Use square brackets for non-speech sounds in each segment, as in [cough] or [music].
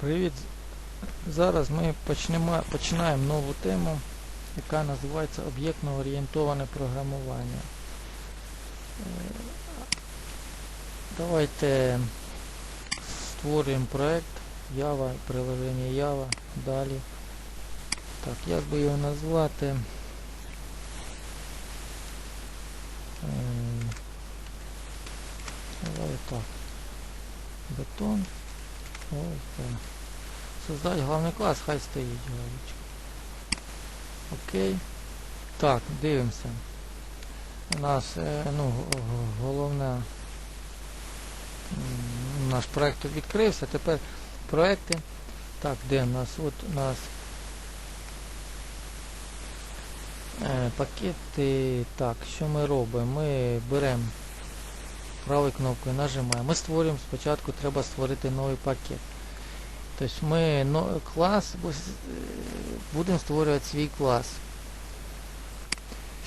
Привіт! Зараз ми почнемо, починаємо нову тему, яка називається об'єктно орієнтоване програмування. Е, Давайте створюємо проект Java, приложення Java. Далі. Так, як би його назвати? Ем, Давай так. Бетон. Ось так. Создать главний клас, хай стоїть галочка. Окей. Так, дивимося. У нас е, ну, головне наш проект відкрився. Тепер проекти. Так, де у нас? От у нас е, пакети. Так, що ми робимо? Ми беремо правою кнопкою, нажимаємо. Ми створюємо спочатку, треба створити новий пакет. Тобто ми но, клас е, будемо створювати свій клас.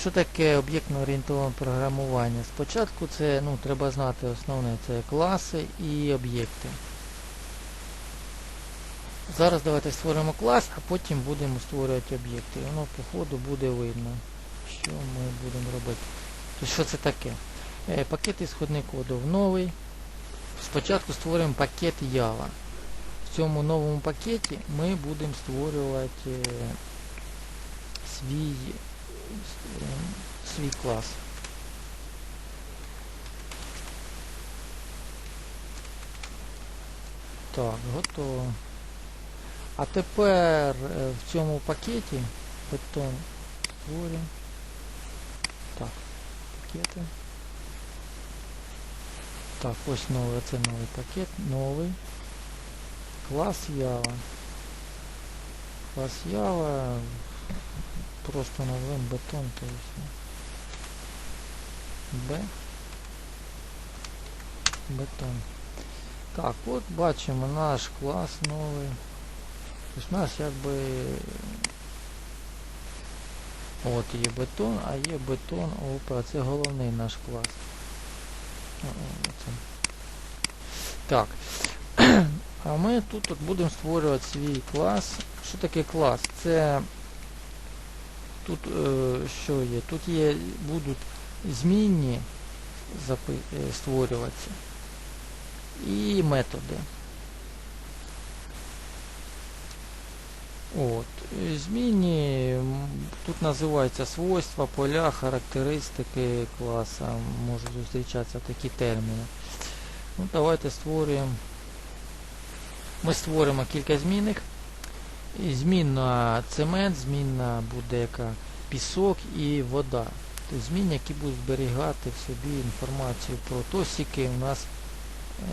Що таке об'єктно орієнтоване програмування? Спочатку це ну, треба знати основне це класи і об'єкти. Зараз давайте створимо клас, а потім будемо створювати об'єкти. Воно по ходу буде видно, що ми будемо робити. Тобто, що це таке? Е, Пакет ісходний кодов новий. Спочатку створюємо пакет Java. В цьому новому пакеті ми будемо створювати е, свій, е, свій клас. Так, готово. А тепер в цьому пакеті бетон створюємо. Так, пакети. Так, ось новий, це новий пакет, новий. Клас Java. Клас Java. Просто назвемо бетон, то есть. Б. Бетон. Так, от бачимо наш клас новий. Тобто наш якби от є бетон, а є бетон ОП. Це головний наш клас. Так. [clears throat] А ми тут от будемо створювати свій клас. Що таке клас? Це тут е, що є? Тут є будуть змінні е, створюватися і методи. От. е, тут називаються свойства, поля, характеристики класа. Можуть зустрічатися такі терміни. Ну, давайте створюємо. Ми створимо кілька змінних. Змінна цемент, змінна буде пісок і вода. Тобто змінні, які будуть зберігати в собі інформацію про то, скільки у нас е,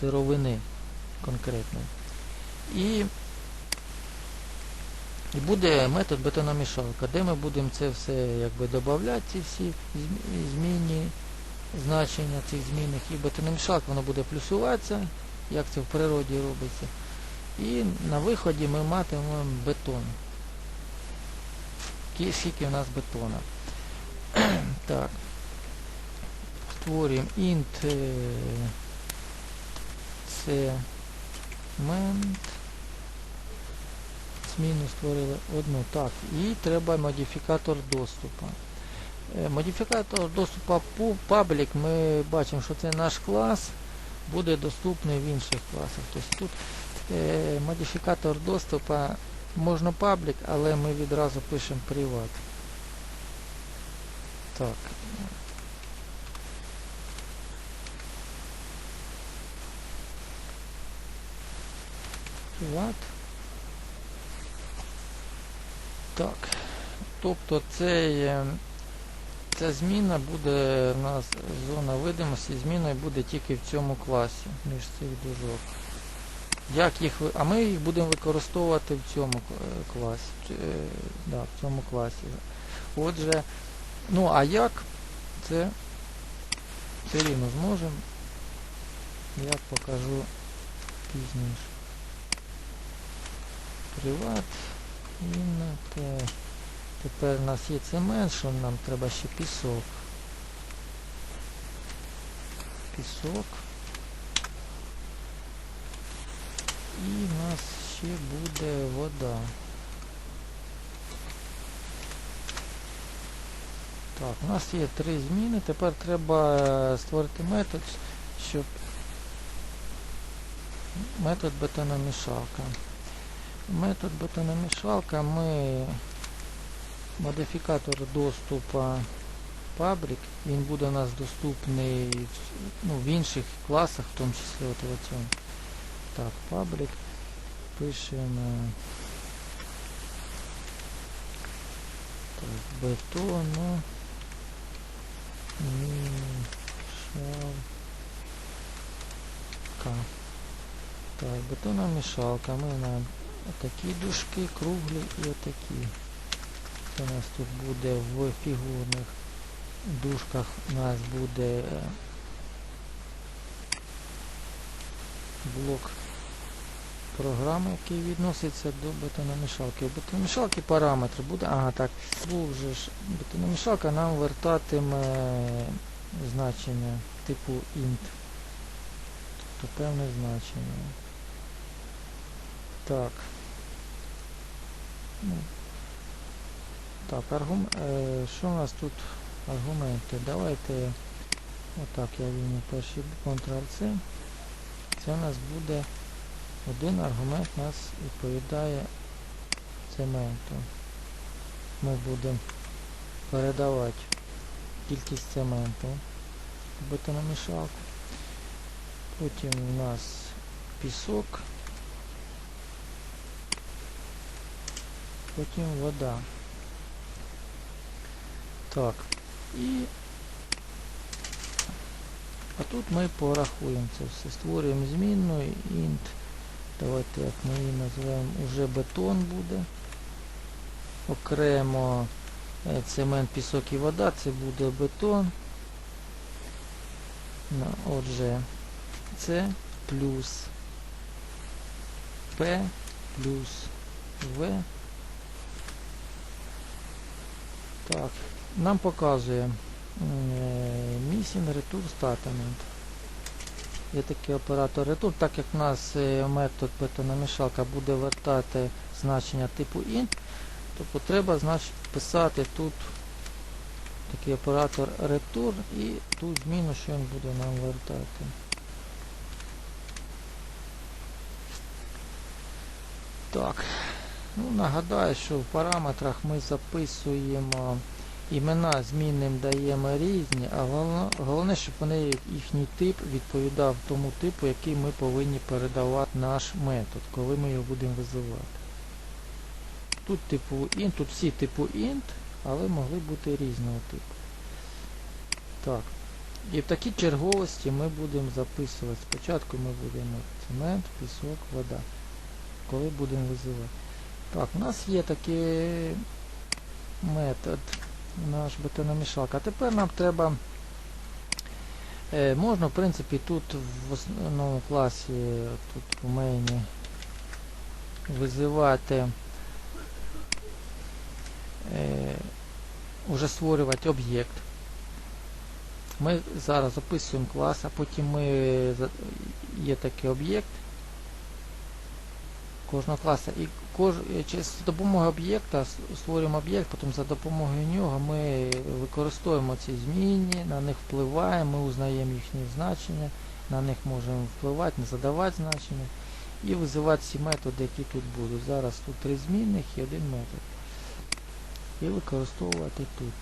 сировини конкретно. І, і буде метод бетономішалка, де ми будемо це все якби додавати, ці всі зм- змінні значення цих змінних. І бетономішалка воно буде плюсуватися, як це в природі робиться. І на виході ми матимемо бетон. Ки- Скільки у нас бетона. [clears throat] так. Створюємо int е, цемент. Зміну створили одну. Так. І треба модифікатор доступу. Е, Модифікатор доступу пу- public ми бачимо, що це наш клас, буде доступний в інших класах. Тобто тут е, модифікатор доступу можна public, але ми відразу пишемо приват. Так. Приват. Так. Тобто цей, е, ця зміна буде у нас зона видимості, зміною буде тільки в цьому класі, між цих дужок. Як їх, а ми їх будемо використовувати в цьому класі. Е, Да, в цьому класі. Отже, ну а як це все рівно зможемо. Я покажу пізніше. Приват. Те. Тепер у нас є цемент, що нам треба ще пісок. Пісок. І в нас ще буде вода. Так, у нас є три зміни. Тепер треба створити метод, щоб метод бетономішалка. Метод бетономішалка ми модифікатор доступу Public, він буде у нас доступний ну, в інших класах, в тому числі от в цьому. Так, Public. Пишемо так, бетону. Мішалка. Так, бетонна мішалка. Ми на такі дужки, круглі і отакі. Це у нас тут буде в фігурних дужках у нас буде е, блок програми, який відноситься до бетономішалки. У бетономішалки параметри буде. Ага, так, був же ж бетономішалка нам вертатиме значення типу int. Тобто певне значення. Так. Ну, так, аргум... е, що у нас тут аргументи? Давайте отак я візьму перший Ctrl-C. Це у нас буде один аргумент у нас відповідає цементу. Ми будемо передавати кількість цементу в бетономішалку. Потім у нас пісок. Потім вода. Так. І а тут ми порахуємо це все. Створюємо змінну int. Давайте як ми її назвемо уже бетон буде. Окремо е, цемент, пісок і вода, це буде бетон. На, Отже, це плюс P плюс V. Так, нам показує Missing Return Statement. Є такий оператор return, так як в нас е, метод бетономішалка буде вертати значення типу int, то треба значить, писати тут такий оператор return і ту зміну, що він буде нам вертати. Так, ну нагадаю, що в параметрах ми записуємо імена змінним даємо різні, а головне, щоб вони їхній тип відповідав тому типу, який ми повинні передавати наш метод, коли ми його будемо визивати. Тут типу int, тут всі типу int, але могли бути різного типу. Так. І в такій черговості ми будемо записувати. Спочатку ми будемо цемент, пісок, вода. Коли будемо визивати. Так, у нас є такий метод наш бетономішалка. А тепер нам треба, е, можна в принципі тут в основному класі, тут в мейні визивати, е, вже створювати об'єкт. Ми зараз описуємо клас, а потім ми є такий об'єкт кожного класу. І кож, через допомогою об'єкта створюємо об'єкт, потім за допомогою нього ми використовуємо ці змінні, на них впливаємо, ми узнаємо їхні значення, на них можемо впливати, не задавати значення і визивати ці методи, які тут будуть. Зараз тут три змінних і один метод. І використовувати тут.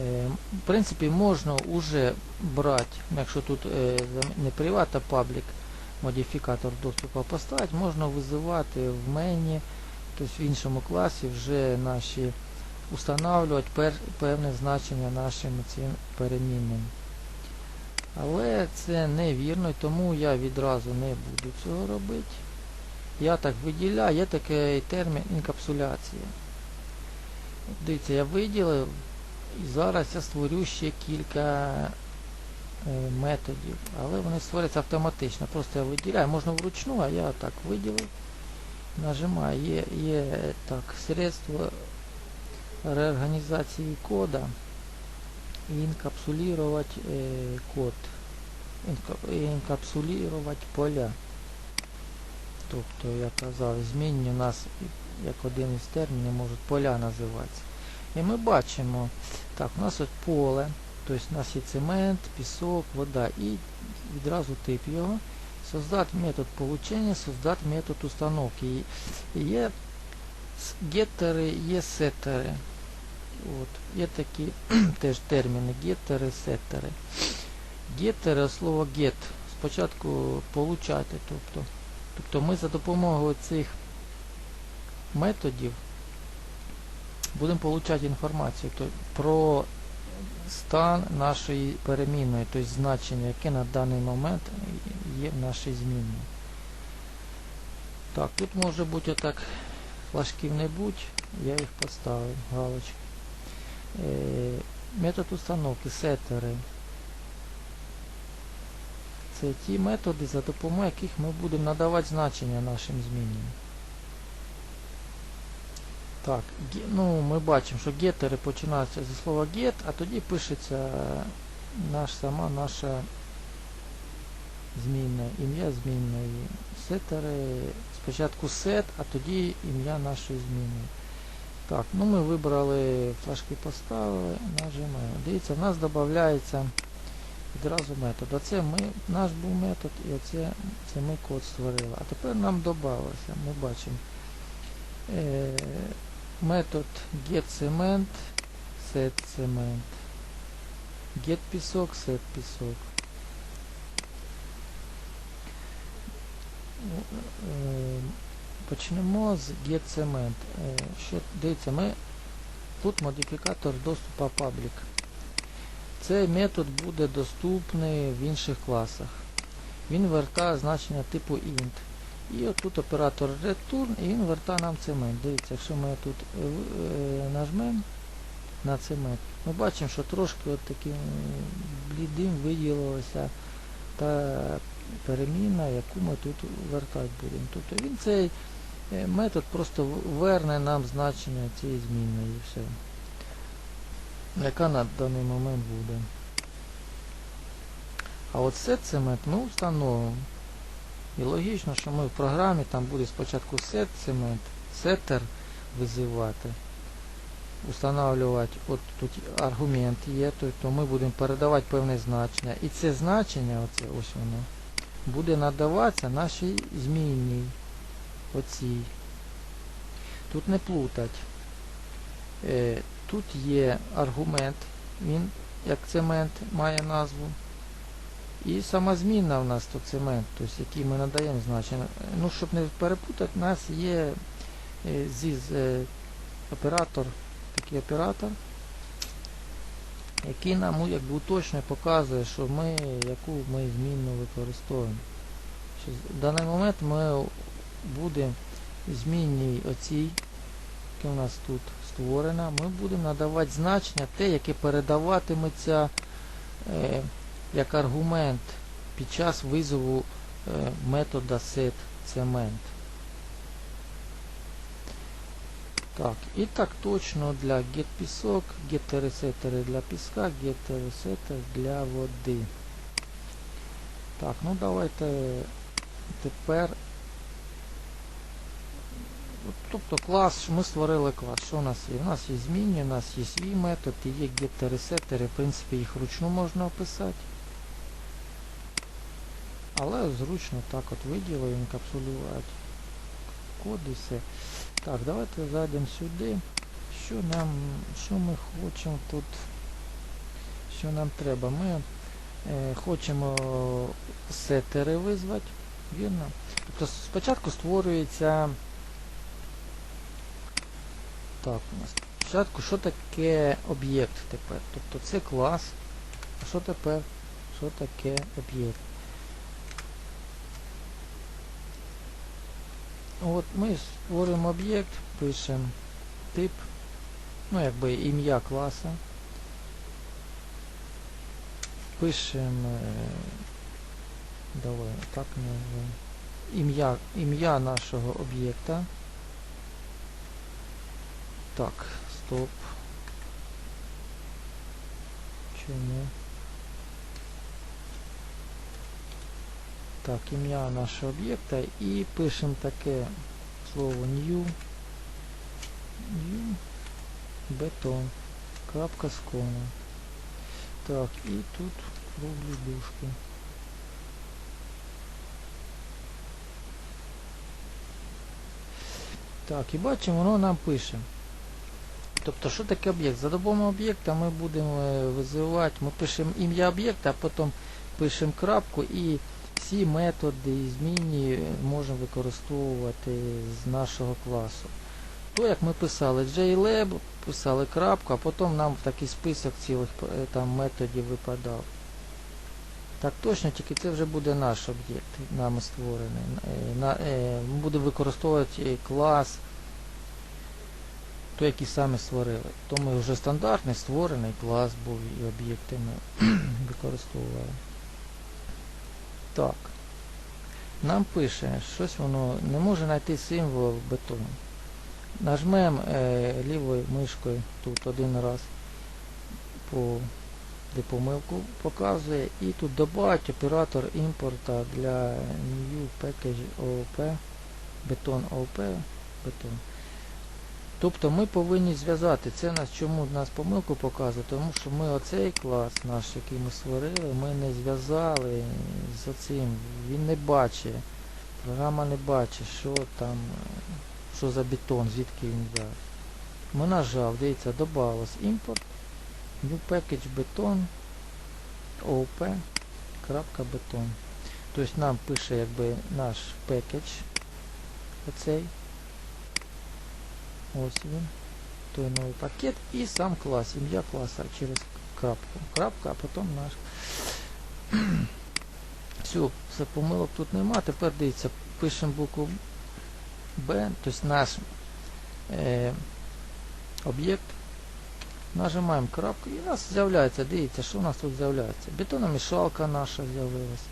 Е, в принципі, можна вже брати, якщо тут е, не приват, а паблік, модифікатор доступу поставити, можна визивати в мені, тобто в іншому класі вже наші устанавливати пер, певне значення нашим цим перемінним. Але це невірно, тому я відразу не буду цього робити. Я так виділяю, є такий термін інкапсуляція. Дивіться, я виділив і зараз я створю ще кілька методів, але вони створюються автоматично. Просто я виділяю, можна вручну, а я так виділив, нажимаю, є, є так, средство реорганізації кода і інкапсулювати е, код, інкапсулювати поля. Тобто, я казав, змінні у нас як один із термінів можуть поля називатися. І ми бачимо, так, у нас от поле, тобто у нас є цемент, пісок, вода і відразу тип його. Создати метод получення, создати метод установки. Є с- геттери, є сеттери. От. Є такі [clears throat] теж терміни геттери, сеттери. Геттери, слово get. Спочатку получати. Тобто, тобто ми за допомогою цих методів будемо получати інформацію то- про стан нашої перемінної, тобто значення, яке на даний момент є в нашій змінній. Так, тут може бути отак флажків не будь, я їх поставив, галочки. Е, метод установки, сеттери. Це ті методи, за допомогою яких ми будемо надавати значення нашим змінам. Так, ну ми бачимо, що гетери починаються зі слова get, а тоді пишеться наш, сама наша змінна, ім'я змінної. Сетери спочатку set, а тоді ім'я нашої змінної. Так, ну ми вибрали флажки поставили, нажимаємо. Дивіться, в нас додається відразу метод. Оце ми, наш був метод і оце це ми код створили. А тепер нам додалося, ми бачимо. Е, метод getCement, setCement, getPісок, setPісок. Е, Почнемо з getCement. Е, Що, дивіться, ми тут модифікатор доступу public. Цей метод буде доступний в інших класах. Він вертає значення типу int. І отут оператор return, і він вертає нам цемент. Дивіться, якщо ми тут е, е, нажмемо на цемент, ми бачимо, що трошки от таким блідим виділилася та переміна, яку ми тут вертати будемо. Тобто він цей е, метод просто верне нам значення цієї зміни і все. Яка на даний момент буде. А от set цемент ми встановимо. І логічно, що ми в програмі там буде спочатку set цемент, setter визивати, устанавливати, от тут аргумент є, тобто ми будемо передавати певне значення. І це значення, оце ось воно, буде надаватися нашій змінній, оцій. Тут не плутать. Е, тут є аргумент, він як цемент має назву. І сама змінна в нас то цемент, тобто який ми надаємо значення. Ну, щоб не перепутати, у нас є е, ZIS е, оператор, такий оператор, який нам ну, якби уточнює, показує, що ми, яку ми змінну використовуємо. В даний момент ми будемо змінній оцій, яка у нас тут створена, ми будемо надавати значення те, яке передаватиметься. Як аргумент під час визову е, метода setCement. Так, і так точно для getPісок, getResetter для піска, getResetter для води. Так, ну давайте тепер. Тобто клас, ми створили клас. Що у нас є? У нас є змінні, у нас є свій метод і є getResetter, в принципі їх вручну можна описати. Але зручно так от виділив, інкапсулювати код і все. Так, давайте зайдемо сюди. Що нам, що ми хочемо тут, що нам треба? Ми е, хочемо сетери визвати, вірно? Тобто спочатку створюється так, у нас спочатку що таке об'єкт тепер? Тобто це клас. А що тепер? Що таке об'єкт? От ми створюємо об'єкт, пишемо тип, ну якби ім'я класа. Пишемо, е, давай, так ім'я ім'я нашого об'єкта. Так, стоп. Чому? Так, ім'я нашого об'єкта і пишемо таке слово new. New бетон. Крапка з комою. Так, і тут круглі дужки. Так, і бачимо, воно нам пише. Тобто, що таке об'єкт? За допомогою об'єкта ми будемо е, визивати, ми пишемо ім'я об'єкта, а потім пишемо крапку і всі методи і змінні можемо використовувати з нашого класу. То, як ми писали JLab, писали крапку, а потім нам такий список цілих е, там методів випадав. Так точно, тільки це вже буде наш об'єкт, нами створений. Е, е, ми будемо використовувати клас, той, який самі створили. То ми вже стандартний створений клас був і об'єкти ми [clears throat] використовували. Так. Нам пише, щось воно не може знайти символ бетону. Нажмемо е, лівою мишкою тут один раз по де помилку показує і тут додать оператор імпорта для New Package OOP бетон OOP бетон. Тобто ми повинні зв'язати. Це нас чому нас помилку показує, тому що ми оцей клас наш, який ми створили, ми не зв'язали з цим. Він не бачить. Програма не бачить, що там, що за бетон, звідки він взяв. Ми нажав, дивіться, додалось імпорт, new package бетон, OP. Тобто нам пише якби наш пекедж, оцей. Ось він, той новий пакет і сам клас, ім'я класа через крапку. Крапка, а потім наш. [clears throat] Все, все помилок тут нема. Тепер дивіться, пишемо букву Б, тобто наш е, об'єкт. Нажимаємо крапку і у нас з'являється, дивіться, що у нас тут з'являється. Бетономішалка наша з'явилась.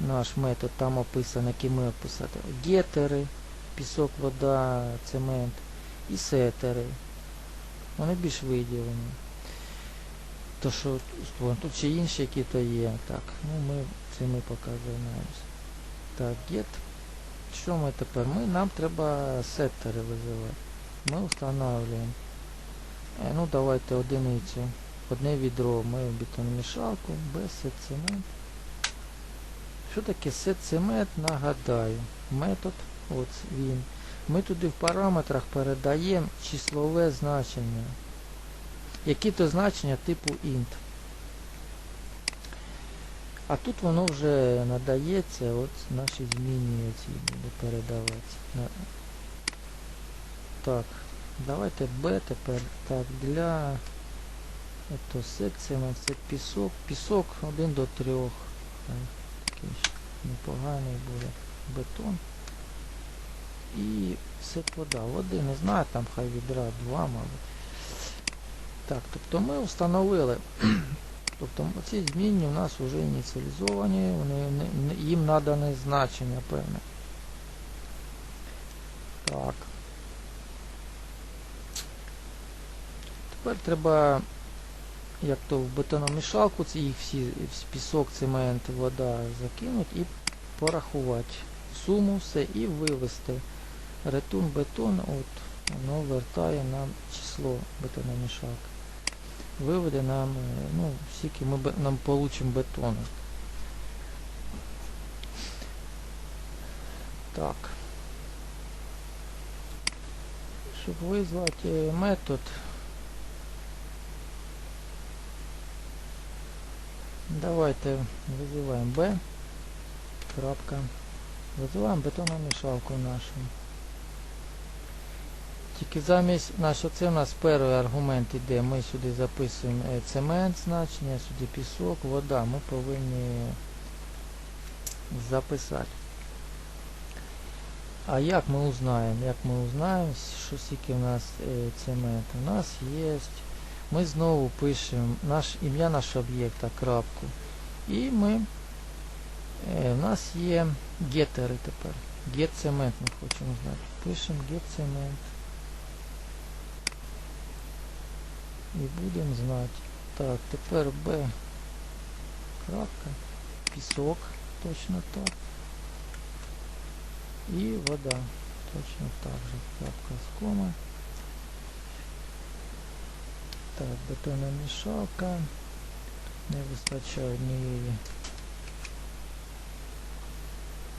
Наш метод там описаний, який ми описати. Гетери, пісок, вода, цемент і сетери. Вони більш виділені. То що. Тут ще інші які то є. Так, ну ми це ми поки займаємося. Так, get. Що ми тепер? Ми, Нам треба сеттери визивати. Ми встановлюємо. Е, ну давайте одиницю. Одне відро ми в бетономішалку, без сет-цемент. Що таке сет-цемент? Нагадаю. Метод, от він. Ми туди в параметрах передаємо числове значення. Які то значення типу int. А тут воно вже надається, от наші змінні оці буде передаватися. На- Так, давайте B тепер. Так, для ето секціями це пісок. Пісок 1 до 3. Такий непоганий буде бетон. І сет вода. Води не знаю, там хай відра 2, мабуть. Так, тобто ми встановили. [clears throat] Тобто ці змінні у нас вже ініціалізовані, вони, їм надане значення певне. Так. Тепер треба, як то в бетономішалку, ці їх всі пісок, цемент, вода закинути і порахувати суму все і вивести. Ретун бетон, от, воно вертає нам число бетономішалки виведе нам, е, ну, скільки ми нам получимо бетону. Так. Щоб визвати е, метод, давайте визиваємо B. Крапка. Визиваємо бетономішалку нашу. Тільки замість наш оце у нас перший аргумент іде. Ми сюди записуємо е, цемент значення, сюди пісок, вода. Ми повинні записати. А як ми узнаємо? Як ми узнаємо, що скільки в нас е, цемент? У нас є. Ми знову пишемо наш, ім'я нашого об'єкта, крапку. І ми е, у нас є гетери тепер. Get цемент ми хочемо знати. Пишемо get цемент. І будемо знати. Так, тепер Б. Крапка. Пісок. точно так. І вода. Точно так же. Крапка з коми. Так, бетонна мішалка. Не вистачає однієї.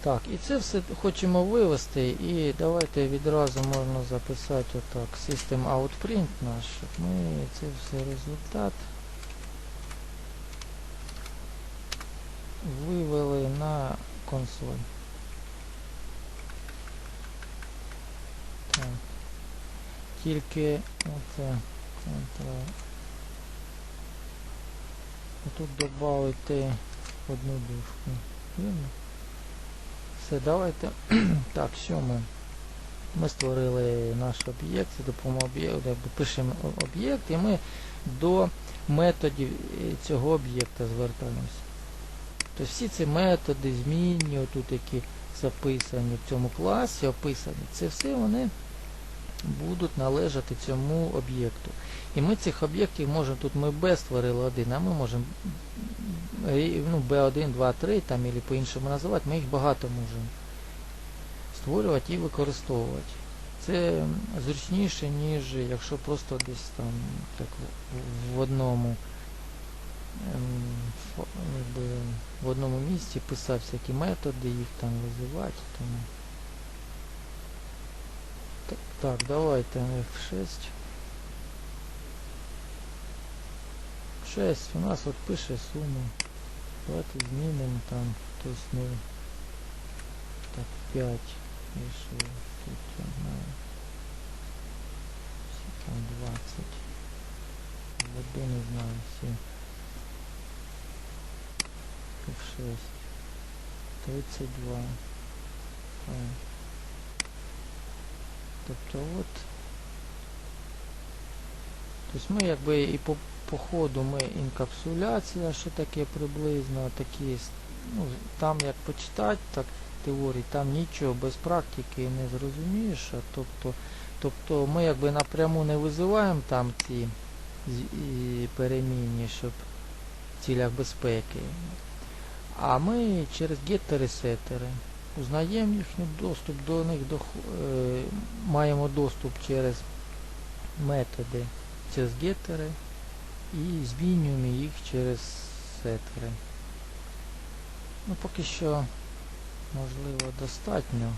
Так, і це все хочемо вивести. І давайте відразу можна записати отак. System out print наш. щоб Ми це все результат вивели на консоль. Так. Тільки оце Ctrl. Тут додати одну дужку. Вірно? Все, давайте. [clears throat] так, що ми? Ми створили наш об'єкт, об'єкту, пишемо об'єкт, і ми до методів е, цього об'єкта звертаємося. Тобто всі ці методи, змінні, тут які записані в цьому класі, описані, це все вони будуть належати цьому об'єкту. І ми цих об'єктів можемо, тут ми B створили один, а ми можемо е, ну, B1, 2, 3 там, або по-іншому називати, ми їх багато можемо створювати і використовувати. Це зручніше, ніж якщо просто десь там так в- одному ем, в одному місці писав всякі методи, їх там визивати. Тому. Так, так, давайте F6. 6 у нас от пише суму. Давайте змінимо там, тобто ми так 5 рішили тут одна. Всі там 20. Води не знаю всі. F6. 32. Так. Тобто от. Тобто ми якби і по, по ходу ми інкапсуляція, що таке приблизно, такі, ну, там як почитати, так теорії, там нічого без практики не зрозумієш. Тобто, тобто ми якби напряму не визиваємо там ці перемінні, щоб в цілях безпеки. А ми через геттери-сеттери узнаємо їхній доступ до них, до, е, маємо доступ через методи, через геттери і змінюємо їх через сеттери. Ну, поки що, можливо, достатньо.